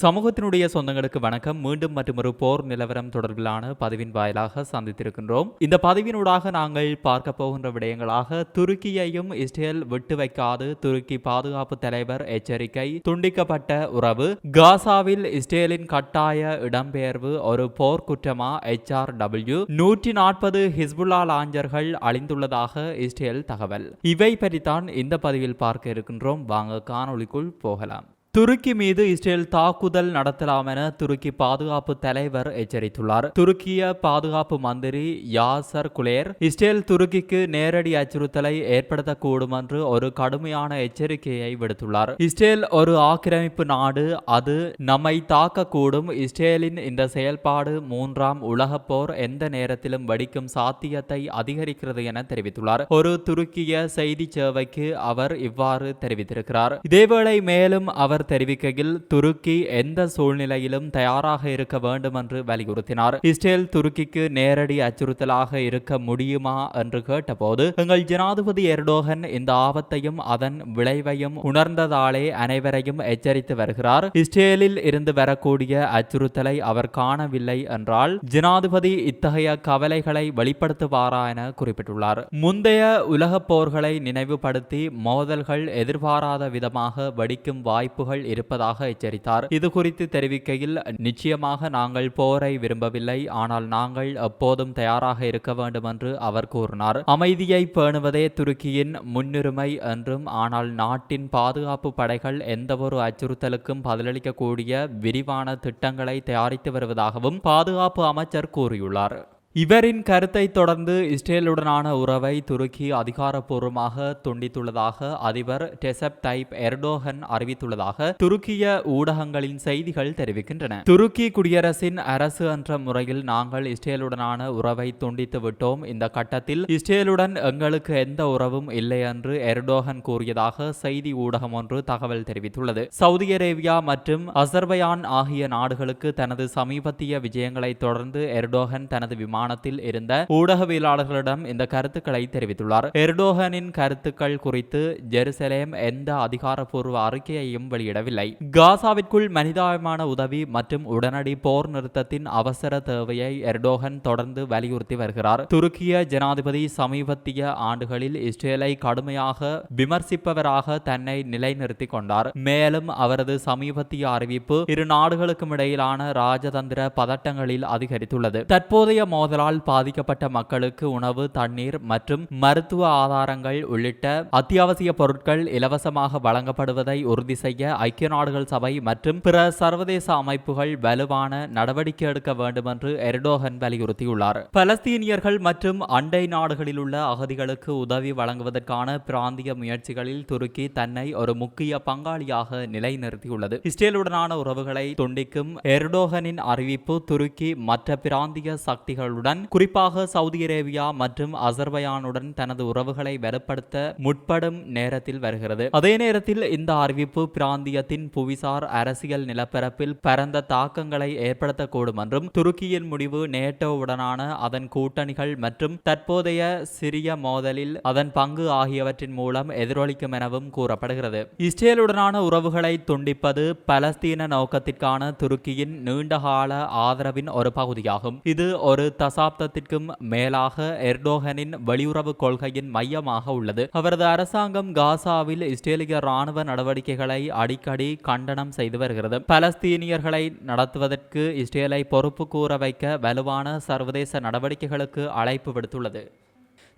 சமூகத்தினுடைய சொந்தங்களுக்கு வணக்கம். மீண்டும் மற்றொரு போர் நிலவரம் தொடர்பிலான பதிவின் வாயிலாக சந்தித்திருக்கின்றோம். இந்த பதிவினூடாக நாங்கள் பார்க்க போகின்ற விடயங்களாக துருக்கியையும் இஸ்ரேல் விட்டு வைக்காது துருக்கி பாதுகாப்பு தலைவர் எச்சரிக்கை துண்டிக்கப்பட்ட உறவு காசாவில் இஸ்ரேலின் கட்டாய இடம்பெயர்வு ஒரு போர் குற்றமா எச்ஆர் டபிள்யூ நூற்றி நாற்பது ஹிஸ்புல்லா லாஞ்சர்கள் அழிந்துள்ளதாக இஸ்ரேல் தகவல். இவை பற்றித்தான் இந்த பதிவில் பார்க்க இருக்கின்றோம். வாங்க காணொளிக்குள் போகலாம். துருக்கி மீது இஸ்ரேல் தாக்குதல் நடத்தலாம் என துருக்கி பாதுகாப்பு தலைவர் எச்சரித்துள்ளார். துருக்கிய பாதுகாப்பு மந்திரி யாசர் குலேர் இஸ்ரேல் துருக்கிக்கு நேரடி அச்சுறுத்தலை ஏற்படுத்தக்கூடும் என்று ஒரு கடுமையான எச்சரிக்கையை விடுத்துள்ளார். இஸ்ரேல் ஒரு ஆக்கிரமிப்பு நாடு அது நம்மை தாக்கக்கூடும். இஸ்ரேலின் இந்த செயல்பாடு மூன்றாம் உலகப் போர் எந்த நேரத்திலும் வெடிக்கும் சாத்தியத்தை அதிகரிக்கிறது என தெரிவித்துள்ளார். ஒரு துருக்கிய செய்தி சேவைக்கு அவர் இவ்வாறு தெரிவித்திருக்கிறார். இதேவேளை மேலும் அவர் தெரிவிக்கையில் துருக்கி எந்த சூழ்நிலையிலும் தயாராக இருக்க வேண்டும் என்று வலியுறுத்தினார். இஸ்ரேல் துருக்கிக்கு நேரடி அச்சுறுத்தலாக இருக்க முடியுமா என்று கேட்டபோது எங்கள் ஜனாதிபதி எர்டோகன் இந்த ஆபத்தையும் அதன் விளைவையும் உணர்ந்ததாலே அனைவரையும் எச்சரித்து வருகிறார். இஸ்ரேலில் இருந்து வரக்கூடிய அச்சுறுத்தலை அவர் காணவில்லை என்றால் ஜனாதிபதி இத்தகைய கவலைகளை வெளிப்படுத்துவாரா என குறிப்பிட்டுள்ளார். முந்தைய உலகப் போர்களை நினைவுபடுத்தி மோதல்கள் எதிர்பாராத விதமாக வெடிக்கும் வாய்ப்புகள் இருப்பதாக எச்சரித்தார். இது குறித்து தெரிவிக்கையில் நிச்சயமாக நாங்கள் போரை விரும்பவில்லை. ஆனால் நாங்கள் எப்போதும் தயாராக இருக்க வேண்டும் என்று அவர் கூறினார். அமைதியை பேணுவதே துருக்கியின் முன்னுரிமை என்றும் ஆனால் நாட்டின் பாதுகாப்பு படைகள் எந்தவொரு அச்சுறுத்தலுக்கும் பதிலளிக்கக்கூடிய விரிவான திட்டங்களை தயாரித்து வருவதாகவும் பாதுகாப்பு அமைச்சர் கூறியுள்ளார். இவரின் கருத்தை தொடர்ந்து இஸ்ரேலுடனான உறவை துருக்கி அதிகாரப்பூர்வமாக துண்டித்துள்ளதாக அதிபர் டெசப் டைப் எர்டோகன் அறிவித்துள்ளதாக துருக்கிய ஊடகங்களின் செய்திகள் தெரிவிக்கின்றன. துருக்கி குடியரசின் அரசு என்ற முறையில் நாங்கள் இஸ்ரேலுடனான உறவை துண்டித்து விட்டோம். இந்த கட்டத்தில் இஸ்ரேலுடன் எங்களுக்கு எந்த உறவும் இல்லை என்று எர்டோகன் கூறியதாக செய்தி ஊடகம் ஒன்று தகவல் தெரிவித்துள்ளது. சவுதி அரேபியா மற்றும் அசர்பயான் ஆகிய நாடுகளுக்கு தனது சமீபத்திய விஜயங்களை தொடர்ந்து எர்டோகன் தனது விமானத்தில் இருந்த ஊடகவியலாளர்களிடம் இந்த கருத்துக்களை தெரிவித்துள்ளார். எர்டோகனின் கருத்துக்கள் குறித்து ஜெருசலேம் எந்த அதிகாரப்பூர்வ அறிக்கையையும் வெளியிடவில்லை. காசாவிற்குள் மனிதாபிமான உதவி மற்றும் உடனடி போர் நிறுத்தத்தின் அவசர தேவையை எர்டோகன் தொடர்ந்து வலியுறுத்தி வருகிறார். துருக்கிய ஜனாதிபதி சமீபத்திய ஆண்டுகளில் இஸ்ரேலை கடுமையாக விமர்சிப்பவராக தன்னை நிலைநிறுத்திக் கொண்டார். மேலும் அவரது சமீபத்திய அறிவிப்பு இரு நாடுகளுக்கும் இடையிலான ராஜதந்திர பதட்டங்களில் அதிகரித்துள்ளது. தற்போதைய மோதல் மோதலால் பாதிக்கப்பட்ட மக்களுக்கு உணவு தண்ணீர் மற்றும் மருத்துவ ஆதாரங்கள் உள்ளிட்ட அத்தியாவசிய பொருட்கள் இலவசமாக வழங்கப்படுவதை உறுதி செய்ய ஐக்கிய நாடுகள் சபை மற்றும் பிற சர்வதேச அமைப்புகள் வலுவான நடவடிக்கை எடுக்க வேண்டும் என்று எர்டோகன் வலியுறுத்தியுள்ளார். பலஸ்தீனியர்கள் மற்றும் அண்டை நாடுகளில் உள்ள அகதிகளுக்கு உதவி வழங்குவதற்கான பிராந்திய முயற்சிகளில் துருக்கி தன்னை ஒரு முக்கிய பங்காளியாக நிலைநிறுத்தியுள்ளது. இஸ்ரேலுடனான உறவுகளை துண்டிக்கும் எர்டோகனின் அறிவிப்பு துருக்கி மற்ற பிராந்திய சக்திகள் நாடுகளுடன் குறிப்பாக சவுதி அரேபியா மற்றும் அசர்பயானுடன் தனது உறவுகளை வலுப்படுத்த முற்படும் நேரத்தில் வருகிறது. அதே நேரத்தில் இந்த அறிவிப்பு பிராந்தியத்தின் புவிசார் அரசியல் நிலப்பரப்பில் பரந்த தாக்கங்களை ஏற்படுத்தக்கூடும் என்றும் துருக்கியின் முடிவு நேட்டோவுடனான அதன் கூட்டணிகள் மற்றும் தற்போதைய சிறிய மோதலில் அதன் பங்கு ஆகியவற்றின் மூலம் எதிரொலிக்கும் எனவும் கூறப்படுகிறது. இஸ்ரேலுடனான உறவுகளை துண்டிப்பது பலஸ்தீன நோக்கத்திற்கான துருக்கியின் நீண்டகால ஆதரவின் ஒரு பகுதியாகும். இது ஒரு தசாப்தத்திற்கும் மேலாக எர்டோகனின் வெளியுறவு கொள்கையின் மையமாக உள்ளது. அவரது அரசாங்கம் காசாவில் இஸ்ரேலிய ராணுவ நடவடிக்கைகளை அடிக்கடி கண்டனம் செய்து வருகிறது. பலஸ்தீனியர்களை நடத்துவதற்கு இஸ்ரேலை பொறுப்பு கூற வைக்க வலுவான சர்வதேச நடவடிக்கைகளுக்கு அழைப்பு விடுத்துள்ளது.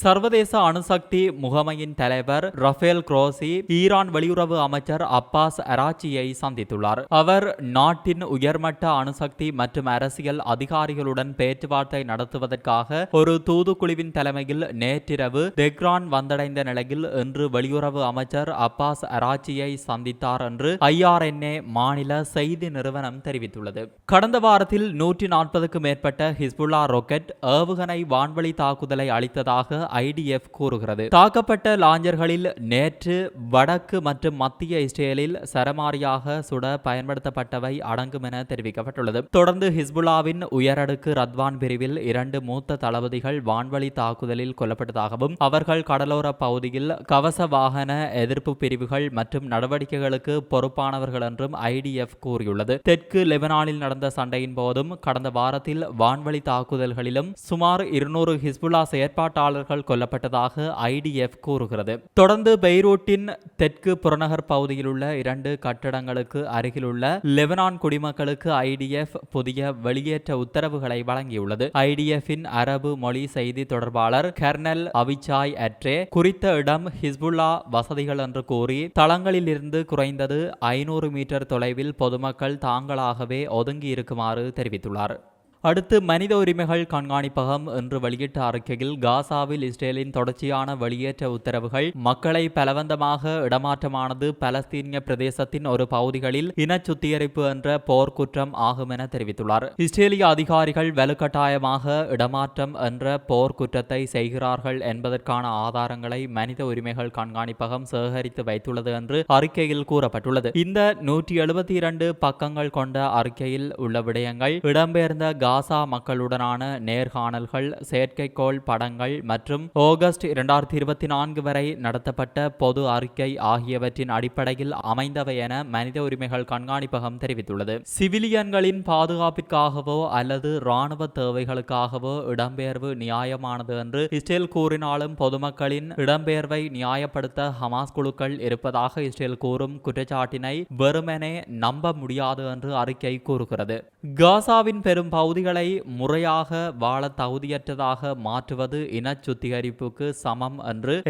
சர்வதேச அணுசக்தி முகமையின் தலைவர் ரஃபேல் குரோசி ஈரான் வெளியுறவு அமைச்சர் அப்பாஸ் அராச்சியை சந்தித்துள்ளார். அவர் நாட்டின் உயர்மட்ட அணுசக்தி மற்றும் அரசியல் அதிகாரிகளுடன் பேச்சுவார்த்தை நடத்துவதற்காக ஒரு தூதுக்குழுவின் தலைமையில் நேற்றிரவு தெக்ரான் வந்தடைந்த நிலையில் இன்று வெளியுறவு அமைச்சர் அப்பாஸ் அராச்சியை சந்தித்தார் என்று ஐஆர்என்ஏ மாநில செய்தி நிறுவனம் தெரிவித்துள்ளது. கடந்த வாரத்தில் நூற்றி நாற்பதுக்கும் மேற்பட்ட ஹிஸ்புல்லா ராக்கெட் ஏவுகணை வான்வழி தாக்குதலை அளித்ததாக ஐடிஎஃப் கூறுகிறது. தாக்கப்பட்ட லாஞ்சர்களில் நேற்று வடக்கு மற்றும் மத்திய இஸ்ரேலில் சரமாரியாக சுட பயன்படுத்தப்பட்டவை அடங்கும் என தெரிவிக்கப்பட்டுள்ளது. தொடர்ந்து ஹிஸ்புல்லாவின் உயரடுக்கு ரத்வான் பிரிவில் இரண்டு மூத்த தளபதிகள் வான்வழி தாக்குதலில் கொல்லப்பட்டதாகவும் அவர்கள் கடலோர பகுதியில் கவச வாகன எதிர்ப்பு பிரிவுகள் மற்றும் நடவடிக்கைகளுக்கு பொறுப்பானவர்கள் என்றும் ஐடிஎஃப் கூறியுள்ளது. தெற்கு லெபனானில் நடந்த சண்டையின் போதும் கடந்த வாரத்தில் வான்வழி தாக்குதல்களிலும் சுமார் இருநூறு ஹிஸ்புல்லா செயற்பாட்டாளர்கள் கொல்லப்பட்டதாக ஐடிஎஃப் கூறுகிறது. தொடர்ந்து பெய்ரூட்டின் தெற்கு புறநகர் பகுதியில் உள்ள இரண்டு கட்டடங்களுக்கு அருகிலுள்ள லெபனான் குடிமக்களுக்கு ஐடிஎஃப் புதிய வெளியேற்ற உத்தரவுகளை வழங்கியுள்ளது. ஐடிஎஃபின் அரபு மொழி செய்தி தொடர்பாளர் கர்னல் அவிச்சாய் அட்ரே குறித்த இடம் ஹிஸ்புல்லா வசதிகள் என்று கூறி தளங்களில் இருந்து குறைந்தது ஐநூறு மீட்டர் தொலைவில் பொதுமக்கள் தாங்களாகவே ஒதுங்கி இருக்குமாறு தெரிவித்துள்ளார். அடுத்து மனித உரிமைகள் கண்காணிப்பகம் என்று வெளியிட்ட அறிக்கையில் காசாவில் இஸ்ரேலின் தொடர்ச்சியான வெளியேற்ற உத்தரவுகள் மக்களை பலவந்தமாக இடமாற்றமானது பலஸ்தீனிய பிரதேசத்தின் ஒரு பகுதிகளில் இன சுத்திகரிப்பு என்ற போர்க்குற்றம் ஆகும் என தெரிவித்துள்ளார். இஸ்ரேலிய அதிகாரிகள் வலுக்கட்டாயமாக இடமாற்றம் என்ற போர்க்குற்றத்தை செய்கிறார்கள் என்பதற்கான ஆதாரங்களை மனித உரிமைகள் கண்காணிப்பகம் சேகரித்து வைத்துள்ளது என்று அறிக்கையில் கூறப்பட்டுள்ளது. இந்த நூற்றி எழுபத்தி இரண்டு பக்கங்கள் கொண்ட அறிக்கையில் உள்ள விடயங்கள் இடம்பெயர்ந்த காசா மக்களுடனான நேர்காணல்கள் செயற்கைக்கோள் படங்கள் மற்றும் ஆகஸ்ட் இரண்டாயிரத்தி இருபத்தி நான்கு வரை நடத்தப்பட்ட பொது அறிக்கை ஆகியவற்றின் அடிப்படையில் அமைந்தவை என மனித உரிமைகள் கண்காணிப்பகம் தெரிவித்துள்ளது. சிவிலியன்களின் பாதுகாப்பிற்காகவோ அல்லது இராணுவ தேவைகளுக்காகவோ இடம்பெயர்வு நியாயமானது என்று இஸ்ரேல் கூறினாலும் பொதுமக்களின் இடம்பெயர்வை நியாயப்படுத்த ஹமாஸ் குழுக்கள் இருப்பதாக இஸ்ரேல் கூறும் குற்றச்சாட்டினை வெறுமனே நம்ப முடியாது என்று அறிக்கை கூறுகிறது. காசாவின் பெரும் பகுதிகளை முறையாக வாழ தகுதியற்றதாக மாற்றுவது இன சுத்திகரிப்புக்கு சமம் என்று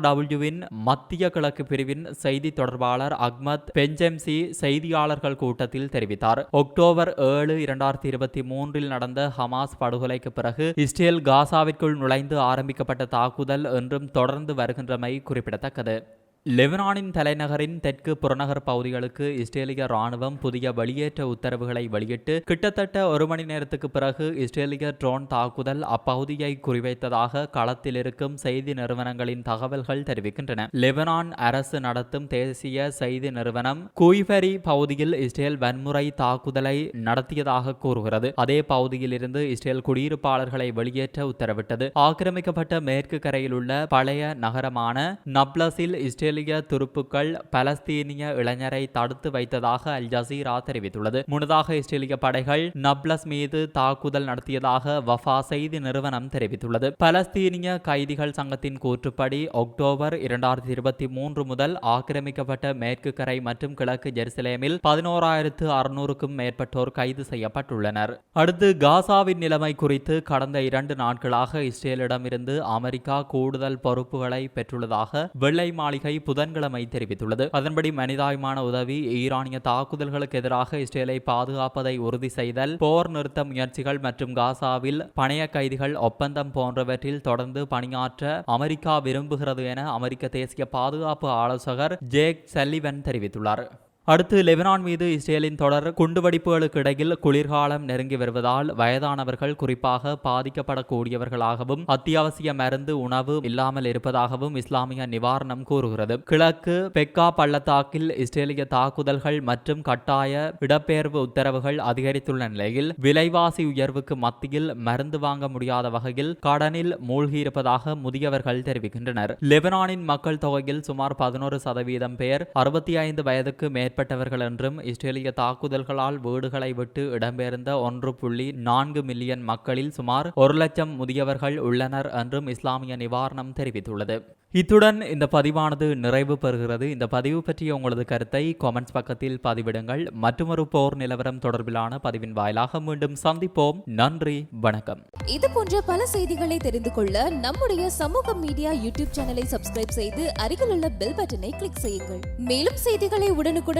டபிள்யூவின் மத்திய கிழக்கு பிரிவின் செய்தி தொடர்பாளர் அக்மத் பெஞ்செம்சி செய்தியாளர்கள் கூட்டத்தில் தெரிவித்தார். அக்டோபர் ஏழு இரண்டாயிரத்தி இருபத்தி மூன்றில் நடந்த ஹமாஸ் படுகொலைக்கு பிறகு இஸ்ரேல் காசாவிற்குள் நுழைந்து ஆரம்பிக்கப்பட்ட தாக்குதல் என்றும் தொடர்ந்து வருகின்றமை குறிப்பிடத்தக்கது. லெபனானின் தலைநகரின் தெற்கு புறநகர் பகுதிகளுக்கு இஸ்ரேலிய ராணுவம் புதிய வெளியேற்ற உத்தரவுகளை வெளியிட்டு கிட்டத்தட்ட ஒரு மணி நேரத்துக்கு பிறகு இஸ்ரேலிய ட்ரோன் தாக்குதல் அப்பகுதியை குறிவைத்ததாக களத்தில் இருக்கும் செய்தி நிறுவனங்களின் தகவல்கள் தெரிவிக்கின்றன. லெபனான் அரசு நடத்தும் தேசிய செய்தி நிறுவனம் குய்பெரி பகுதியில் இஸ்ரேல் வன்முறை தாக்குதலை நடத்தியதாக கூறுகிறது. அதே பகுதியில் இருந்து இஸ்ரேல் குடியிருப்பாளர்களை வெளியேற்ற உத்தரவிட்டது. ஆக்கிரமிக்கப்பட்ட மேற்கு கரையில் உள்ள பழைய நகரமான நப்லஸில் இஸ்ரேல் இஸ்ரேலிய துருப்புக்கள் பலஸ்தீனிய இளைஞரை தடுத்து வைத்ததாக அல் ஜசீரா தெரிவித்துள்ளது. முன்னதாக இஸ்ரேலிய படைகள் நப்லஸ் மீது தாக்குதல் நடத்தியதாக வஃபா செய்தி நிறுவனம் தெரிவித்துள்ளது. பலஸ்தீனிய கைதிகள் சங்கத்தின் கூற்றுப்படி அக்டோபர் இரண்டாயிரத்தி இருபத்தி மூன்று முதல் ஆக்கிரமிக்கப்பட்ட மேற்கு கரை மற்றும் கிழக்கு ஜெருசலேமில் பதினோராயிரத்து அறுநூறுக்கும் மேற்பட்டோர் கைது செய்யப்பட்டுள்ளனர். அடுத்து காசாவின் நிலைமை குறித்து கடந்த இரண்டு நாட்களாக இஸ்ரேலிடமிருந்து அமெரிக்கா கூடுதல் பொறுப்புகளை பெற்றுள்ளதாக வெள்ளை மாளிகை புதன்கிழமை தெரிவித்துள்ளது. அதன்படி மனிதாயமான உதவி ஈரானிய தாக்குதல்களுக்கு எதிராக இஸ்ரேலை பாதுகாப்பதை உறுதி செய்தல் போர் நிறுத்த முயற்சிகள் மற்றும் காசாவில் பணைய கைதிகள் ஒப்பந்தம் போன்றவற்றில் தொடர்ந்து பணியாற்ற அமெரிக்கா விரும்புகிறது என அமெரிக்க தேசிய பாதுகாப்பு ஆலோசகர் ஜேக் சல்லிவன் தெரிவித்துள்ளார். அடுத்து லெபனான் மீது இஸ்ரேலின் தொடர் குண்டுவெடிப்புகளுக்கு இடையில் குளிர்காலம் நெருங்கி வருவதால் வயதானவர்கள் குறிப்பாக பாதிக்கப்படக்கூடியவர்களாகவும் அத்தியாவசிய மருந்து உணவு இல்லாமல் இருப்பதாகவும் இஸ்லாமிய நிவாரணம் கூறுகிறது. கிழக்கு பெக்கா பள்ளத்தாக்கில் இஸ்ரேலிய தாக்குதல்கள் மற்றும் கட்டாய இடப்பெயர்வு உத்தரவுகள் அதிகரித்துள்ள நிலையில் விலைவாசி உயர்வுக்கு மத்தியில் மருந்து வாங்க முடியாத வகையில் கடனில் மூழ்கியிருப்பதாக முதியவர்கள் தெரிவிக்கின்றனர். லெபனானின் மக்கள் தொகையில் சுமார் பதினோரு சதவீதம் பேர் அறுபத்தி ஐந்து வயதுக்கு மேல் மேற்பட்டவர்கள் என்றும் இஸ்ரேலிய தாக்குதல்களால் வீடுகளை விட்டு இடம்பெயர்ந்த ஒன்று புள்ளி நான்கு மில்லியன் மக்களில் சுமார் ஒரு லட்சம் முதியவர்கள் உள்ளனர் என்றும் இஸ்லாமிய நிவாரணம் தெரிவித்துள்ளது. இத்துடன் இந்த பதிவானது நிறைவு பெறுகிறது. இந்த பதிவு பற்றிய உங்களது கருத்தை காமெண்ட்ஸ் பக்கத்தில் பதிவிடுங்கள். மற்றொரு போர் நிலவரம் தொடர்பிலான பதிவின் வாயிலாக மீண்டும் சந்திப்போம். நன்றி வணக்கம். இது போன்ற பல செய்திகளை தெரிந்து கொள்ள நம்முடைய சமூக மீடியா யூடியூப் சேனலை சப்ஸ்கிரைப் செய்து அருகில் உள்ள பெல் பட்டனை கிளிக் செய்யுங்கள். மேலும் செய்திகளை உடனுக்குடன்